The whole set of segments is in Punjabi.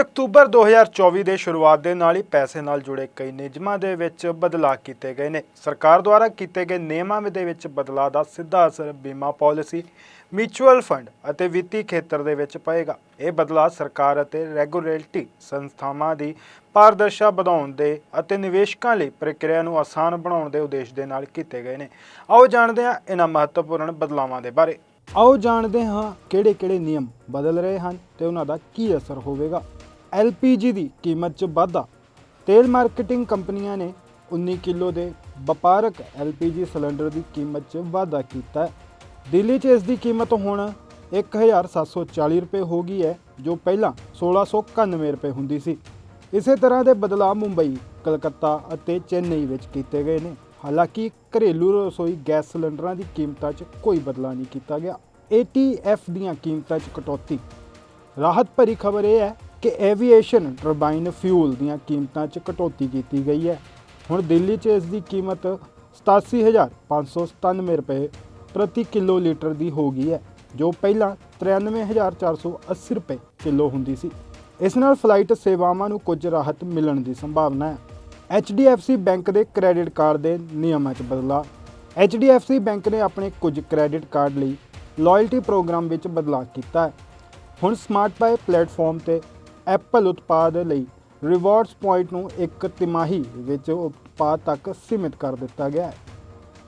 ਅਕਤੂਬਰ 2024 ਦੇ ਸ਼ੁਰੂਆਤ ਦੇ ਨਾਲ ਹੀ ਪੈਸੇ ਨਾਲ ਜੁੜੇ ਕਈ ਨਿਯਮਾਂ ਦੇ ਵਿੱਚ ਬਦਲਾਅ ਕੀਤੇ ਗਏ ਨੇ। ਸਰਕਾਰ ਦੁਆਰਾ ਕੀਤੇ ਗਏ ਨਿਯਮਾਂ ਦੇ ਵਿੱਚ ਬਦਲਾਅ ਦਾ ਸਿੱਧਾ ਅਸਰ ਬੀਮਾ ਪਾਲਿਸੀ, ਮਿਊਚੁਅਲ ਫੰਡ ਅਤੇ ਵਿੱਤੀ ਖੇਤਰ ਦੇ ਵਿੱਚ ਪਏਗਾ। ਇਹ ਬਦਲਾਅ ਸਰਕਾਰ ਅਤੇ ਰੈਗੂਲੇਟਰੀ ਸੰਸਥਾਵਾਂ ਦੀ ਪਾਰਦਰਸ਼ਤਾ ਵਧਾਉਣ ਦੇ ਅਤੇ ਨਿਵੇਸ਼ਕਾਂ ਲਈ ਪ੍ਰਕਿਰਿਆ ਨੂੰ ਆਸਾਨ ਬਣਾਉਣ ਦੇ ਉਦੇਸ਼ ਦੇ ਨਾਲ ਕੀਤੇ ਗਏ ਨੇ। ਆਓ ਜਾਣਦੇ ਹਾਂ ਇਹਨਾਂ ਮਹੱਤਵਪੂਰਨ ਬਦਲਾਵਾਂ ਦੇ ਬਾਰੇ। ਆਓ ਜਾਣਦੇ ਹਾਂ ਕਿਹੜੇ-ਕਿਹੜੇ ਨਿਯਮ ਬਦਲ ਰਹੇ ਹਨ ਤੇ ਉਹਨਾਂ ਦਾ ਕੀ ਅਸਰ ਹੋਵੇਗਾ। LPG ਦੀ ਕੀਮਤ 'ਚ ਵਾਧਾ। ਤੇਲ ਮਾਰਕੀਟਿੰਗ ਕੰਪਨੀਆਂ ਨੇ 19 ਕਿਲੋ ਦੇ ਵਪਾਰਕ LPG ਸਿਲੰਡਰ ਦੀ ਕੀਮਤ 'ਚ ਵਾਧਾ ਕੀਤਾ ਹੈ। ਦਿੱਲੀ 'ਚ ਇਸ ਦੀ ਕੀਮਤ ਹੁਣ 1740 ਰੁਪਏ ਹੋ ਗਈ ਹੈ, ਜੋ ਪਹਿਲਾਂ 1691 ਰੁਪਏ ਹੁੰਦੀ ਸੀ। ਇਸੇ ਤਰ੍ਹਾਂ ਦੇ ਬਦਲਾਅ ਮੁੰਬਈ, ਕਲਕੱਤਾ ਅਤੇ ਚੇਨਈ ਵਿੱਚ ਕੀਤੇ ਗਏ ਨੇ। ਹਾਲਾਂਕਿ ਘਰੇਲੂ ਰਸੋਈ ਗੈਸ ਸਿਲੰਡਰਾਂ ਦੀ ਕੀਮਤਾਂ 'ਚ ਕੋਈ ਬਦਲਾਅ ਨਹੀਂ ਕੀਤਾ ਗਿਆ। ATF ਦੀਆਂ ਕੀਮਤਾਂ 'ਚ ਕਟੌਤੀ। ਰਾਹਤ ਭਰੀ ਖਬਰ ਇਹ ਹੈ ਕਿ ਐਵੀਏਸ਼ਨ ਟਰਬਾਈਨ ਫਿਊਲ ਦੀਆਂ ਕੀਮਤਾਂ 'ਚ ਕਟੌਤੀ ਕੀਤੀ ਗਈ ਹੈ। ਹੁਣ ਦਿੱਲੀ 'ਚ ਇਸ ਦੀ ਕੀਮਤ 87597 ਰੁਪਏ ਪ੍ਰਤੀ ਕਿਲੋ ਲੀਟਰ ਦੀ ਹੋ ਗਈ ਹੈ, ਜੋ ਪਹਿਲਾਂ 93480 ਰੁਪਏ ਕਿਲੋ ਹੁੰਦੀ ਸੀ। ਇਸ ਨਾਲ ਫਲਾਈਟ ਸੇਵਾਵਾਂ ਨੂੰ ਕੁਝ ਰਾਹਤ ਮਿਲਣ ਦੀ ਸੰਭਾਵਨਾ ਹੈ। HDFC ਬੈਂਕ ਦੇ ਕ੍ਰੈਡਿਟ ਕਾਰਡ ਦੇ ਨਿਯਮਾਂ 'ਚ ਬਦਲਾਅ। HDFC ਬੈਂਕ ਨੇ ਆਪਣੇ ਕੁਝ ਕ੍ਰੈਡਿਟ ਕਾਰਡ ਲਈ ਲਾਇਲਟੀ ਪ੍ਰੋਗਰਾਮ ਵਿੱਚ ਬਦਲਾਅ ਕੀਤਾ ਹੈ। ਹੁਣ ਸਮਾਰਟ ਬਾਏ ਪਲੇਟਫਾਰਮ ਤੇ ਐਪਲ ਉਤਪਾਦ ਲਈ ਰਿਵਾਰਡਸ ਪੁਆਇੰਟ ਨੂੰ ਇੱਕ ਤਿਮਾਹੀ ਵਿੱਚ ਉਤਪਾਦ ਤੱਕ ਸੀਮਿਤ ਕਰ ਦਿੱਤਾ ਗਿਆ ਹੈ।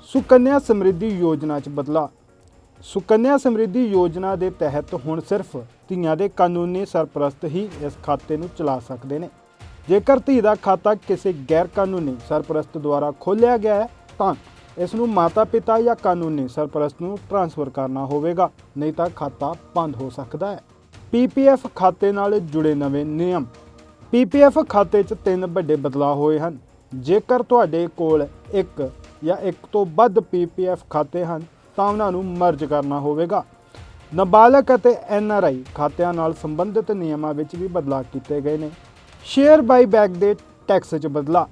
ਸੁਕੰਨਿਆ ਸਮਰਿੱਧੀ ਯੋਜਨਾ 'ਚ ਬਦਲਾਅ। ਸੁਕੰਨਿਆ ਸਮਰਿੱਧੀ ਯੋਜਨਾ ਦੇ ਤਹਿਤ ਹੁਣ ਸਿਰਫ ਧੀਆਂ ਦੇ ਕਾਨੂੰਨੀ ਸਰਪ੍ਰਸਤ ਹੀ ਇਸ ਖਾਤੇ ਨੂੰ ਚਲਾ ਸਕਦੇ ਨੇ। ਜੇਕਰ ਧੀ ਦਾ ਖਾਤਾ ਕਿਸੇ ਗੈਰ ਕਾਨੂੰਨੀ ਸਰਪ੍ਰਸਤ ਦੁਆਰਾ ਖੋਲ੍ਹਿਆ ਗਿਆ ਹੈ, ਤਾਂ ਇਸ ਨੂੰ ਮਾਤਾ-ਪਿਤਾ ਜਾਂ ਕਾਨੂੰਨੀ ਸਰਪ੍ਰਸਤ ਨੂੰ ਟ੍ਰਾਂਸਫਰ ਕਰਨਾ ਹੋਵੇਗਾ, ਨਹੀਂ ਤਾਂ ਖਾਤਾ ਬੰਦ ਹੋ ਸਕਦਾ ਹੈ। ਪੀਪੀਐਫ ਖਾਤੇ ਨਾਲ ਜੁੜੇ ਨਵੇਂ ਨਿਯਮ। ਪੀਪੀਐਫ ਖਾਤੇ 'ਚ ਤਿੰਨ ਵੱਡੇ ਬਦਲਾਅ ਹੋਏ ਹਨ। ਜੇਕਰ ਤੁਹਾਡੇ ਕੋਲ ਇੱਕ ਜਾਂ ਇੱਕ ਤੋਂ ਵੱਧ ਪੀਪੀਐਫ ਖਾਤੇ ਹਨ, ਤਾਂ ਉਹਨਾਂ ਨੂੰ ਮਰਜ ਕਰਨਾ ਹੋਵੇਗਾ। ਨਾਬਾਲਗ ਅਤੇ ਐਨਆਰਆਈ ਖਾਤਿਆਂ ਨਾਲ ਸੰਬੰਧਿਤ ਨਿਯਮਾਂ ਵਿੱਚ ਵੀ ਬਦਲਾਅ ਕੀਤੇ ਗਏ ਨੇ। ਸ਼ੇਅਰ ਬਾਈਬੈਕ ਦੇ ਟੈਕਸ 'ਚ ਬਦਲਾਅ।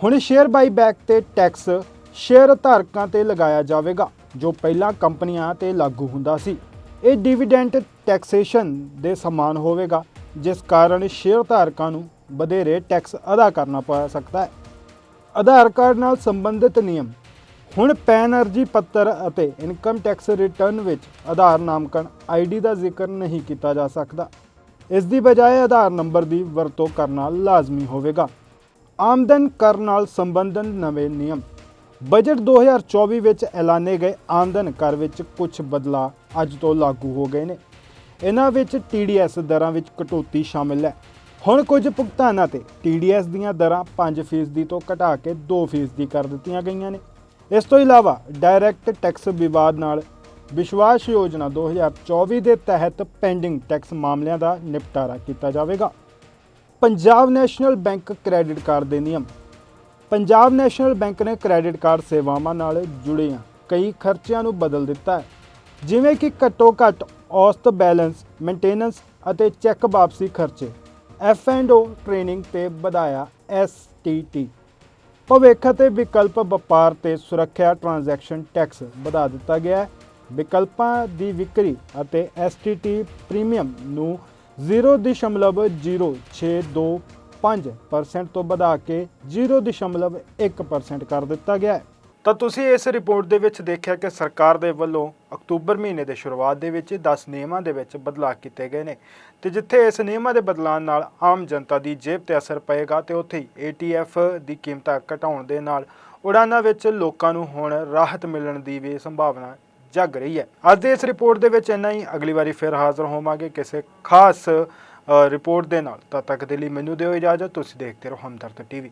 ਹੁਣ ਸ਼ੇਅਰ ਬਾਈਬੈਕ ਤੇ ਟੈਕਸ ਸ਼ੇਅਰ ਧਾਰਕਾਂ ਤੇ ਲਗਾਇਆ ਜਾਵੇਗਾ, ਜੋ ਪਹਿਲਾਂ ਕੰਪਨੀਆਂ ਤੇ ਲਾਗੂ ਹੁੰਦਾ ਸੀ। ਇਹ ਡਿਵੀਡੈਂਟ ਟੈਕਸੇਸ਼ਨ ਦੇ ਸਮਾਨ ਹੋਵੇਗਾ, ਜਿਸ ਕਾਰਨ ਸ਼ੇਅਰ ਧਾਰਕਾਂ ਨੂੰ ਵਧੇਰੇ ਟੈਕਸ ਅਦਾ ਕਰਨਾ ਪੈ ਸਕਦਾ ਹੈ। ਆਧਾਰ ਕਾਰਡ ਨਾਲ ਸੰਬੰਧਿਤ ਨਿਯਮ, ਹੁਣ ਪੈਨ ਅਰਜੀ ਪੱਤਰ ਅਤੇ ਇਨਕਮ ਟੈਕਸ ਰਿਟਰਨ ਵਿੱਚ ਆਧਾਰ ਨਾਮਕਣ ਆਈਡੀ ਦਾ ਜ਼ਿਕਰ ਨਹੀਂ ਕੀਤਾ ਜਾ ਸਕਦਾ। ਇਸ ਦੀ ਬਜਾਏ ਆਧਾਰ ਨੰਬਰ ਦੀ ਵਰਤੋਂ ਕਰਨਾ ਲਾਜ਼ਮੀ ਹੋਵੇਗਾ। ਆਮਦਨ ਕਰ ਨਾਲ ਸੰਬੰਧਨ ਨਵੇਂ ਨਿਯਮ, ਬਜਟ 2024 ਵਿੱਚ ਐਲਾਨੇ ਗਏ ਆਮਦਨ ਕਰ ਵਿੱਚ ਕੁਝ ਬਦਲਾਅ ਅੱਜ ਤੋਂ ਲਾਗੂ ਹੋ ਗਏ ਨੇ। ਇਹਨਾਂ ਵਿੱਚ TDS ਦਰਾਂ ਵਿੱਚ ਕਟੌਤੀ ਸ਼ਾਮਿਲ ਹੈ। ਹੁਣ ਕੁਝ ਭੁਗਤਾਨਾਂ ਤੇ TDS ਦੀਆਂ ਦਰਾਂ 5% ਤੋਂ ਘਟਾ ਕੇ 2% ਕਰ ਦਿੱਤੀਆਂ ਗਈਆਂ ਨੇ। ਇਸ ਤੋਂ ਇਲਾਵਾ ਡਾਇਰੈਕਟ ਟੈਕਸ ਵਿਵਾਦ ਨਾਲ ਵਿਸ਼ਵਾਸ ਯੋਜਨਾ 2024 ਦੇ ਤਹਿਤ ਪੈਂਡਿੰਗ ਟੈਕਸ ਮਾਮਲਿਆਂ ਦਾ ਨਿਪਟਾਰਾ ਕੀਤਾ ਜਾਵੇਗਾ। Punjab National Bank credit card ਦੇ ਨਿਯਮ। ਪੰਜਾਬ ਨੈਸ਼ਨਲ ਬੈਂਕ ਨੇ ਕ੍ਰੈਡਿਟ ਕਾਰਡ ਸੇਵਾਵਾਂ ਨਾਲ ਜੁੜੀਆਂ ਕਈ ਖਰਚਿਆਂ ਨੂੰ ਬਦਲ ਦਿੱਤਾ ਹੈ। ਜਿਵੇਂ ਕਿ ਘੱਟੋ ਘੱਟ ਔਸਤ ਬੈਲੈਂਸ ਮੇਨਟੇਨੈਂਸ ਅਤੇ ਚੈੱਕ ਵਾਪਸੀ ਖਰਚੇ। F&O ਟ੍ਰੇਨਿੰਗ ਤੇ ਵਧਾਇਆ STT ਭਵਿੱਖ ਅਤੇ ਵਿਕਲਪ ਵਪਾਰ ਤੇ ਸੁਰੱਖਿਆ ਟ੍ਰਾਂਜੈਕਸ਼ਨ ਟੈਕਸ ਵਧਾ ਦਿੱਤਾ ਗਿਆ ਹੈ। ਵਿਕਲਪਾਂ ਦੀ ਵਿਕਰੀ ਅਤੇ STT ਪ੍ਰੀਮੀਅਮ ਨੂੰ 0.0625% ਤੋਂ ਵਧਾ ਕੇ 0.1% ਕਰ ਦਿੱਤਾ ਗਿਆ ਹੈ। ਤਾਂ ਤੁਸੀਂ ਇਸ ਰਿਪੋਰਟ ਦੇ ਵਿੱਚ ਦੇਖਿਆ ਕਿ ਸਰਕਾਰ ਦੇ ਵੱਲੋਂ ਅਕਤੂਬਰ ਮਹੀਨੇ ਦੇ ਸ਼ੁਰੂਆਤ ਦੇ ਵਿੱਚ 10 ਨਿਯਮਾਂ ਦੇ ਵਿੱਚ ਬਦਲਾਅ ਕੀਤੇ ਗਏ ਨੇ ਤੇ ਜਿੱਥੇ ਇਸ ਨਿਯਮਾਂ ਦੇ ਬਦਲਾਅ ਨਾਲ ਆਮ ਜਨਤਾ ਦੀ ਜੇਬ ਤੇ ਅਸਰ ਪਏਗਾ ਤੇ ਉੱਥੇ ਹੀ ATF ਦੀ ਕੀਮਤਾਂ ਘਟਾਉਣ ਦੇ ਨਾਲ ਉਡਾਨਾਂ ਵਿੱਚ ਲੋਕਾਂ ਨੂੰ ਹੁਣ ਰਾਹਤ ਮਿਲਣ ਦੀ ਵੀ ਸੰਭਾਵਨਾ ਜਗ ਰਹੀ ਹੈ। ਅੱਜ ਦੇ ਇਸ ਰਿਪੋਰਟ ਦੇ ਵਿੱਚ ਇੰਨਾ ਹੀ। ਅਗਲੀ ਵਾਰੀ ਫਿਰ ਹਾਜ਼ਰ ਹੋਵਾਂਗੇ ਕਿਸੇ ਖਾਸ ਰਿਪੋਰਟ ਦੇ ਨਾਲ। ਤਦ ਤੱਕ ਦੇ ਲਈ ਮੈਨੂੰ ਦਿਓ ਇਜਾਜ਼ਤ। ਤੁਸੀਂ ਦੇਖਦੇ ਰਹੋ ਹਮਦਰਦ ਟੀਵੀ